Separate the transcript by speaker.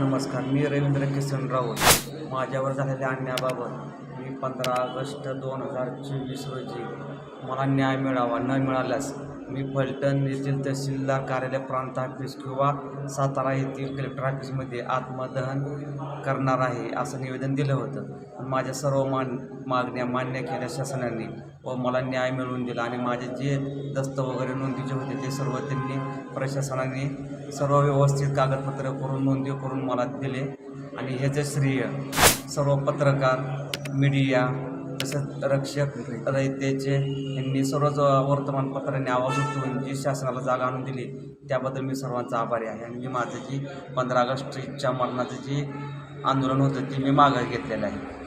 Speaker 1: नमस्कार मी रवींद्र किसन राऊत. माझ्यावर झालेल्या अन्यायाबाबत मी पंधरा ऑगस्ट दोन हजार चोवीस रोजी मला न्याय मिळावा न मिळाल्यास मी फलटण येथील तहसीलदार कार्यालय प्रांत ऑफिस किंवा सातारा येथील कलेक्टर ऑफिसमध्ये आत्मदहन करणार आहे असं निवेदन दिलं होतं. माझ्या सर्व मान मागण्या मान्य केल्या शासनाने व मला न्याय मिळवून दिला आणि माझे जे दस्त वगैरे नोंदीचे होते ते सर्व त्यांनी प्रशासनाने सर्व व्यवस्थित कागदपत्र करून नोंदी करून मला दिले. आणि ह्याचं श्रेय सर्व पत्रकार मीडिया तसंच रक्षक रयतेचे यांनी सर्वच वर्तमानपत्रांनी आवाज उठवून जी शासनाला जागा आणून दिली त्याबद्दल मी सर्वांचा आभारी आहे. आणि मी माझं जी पंधरा ऑगस्टच्या मरणाचं जी आंदोलन होतं ते मी माघार घेतलेलं आहे.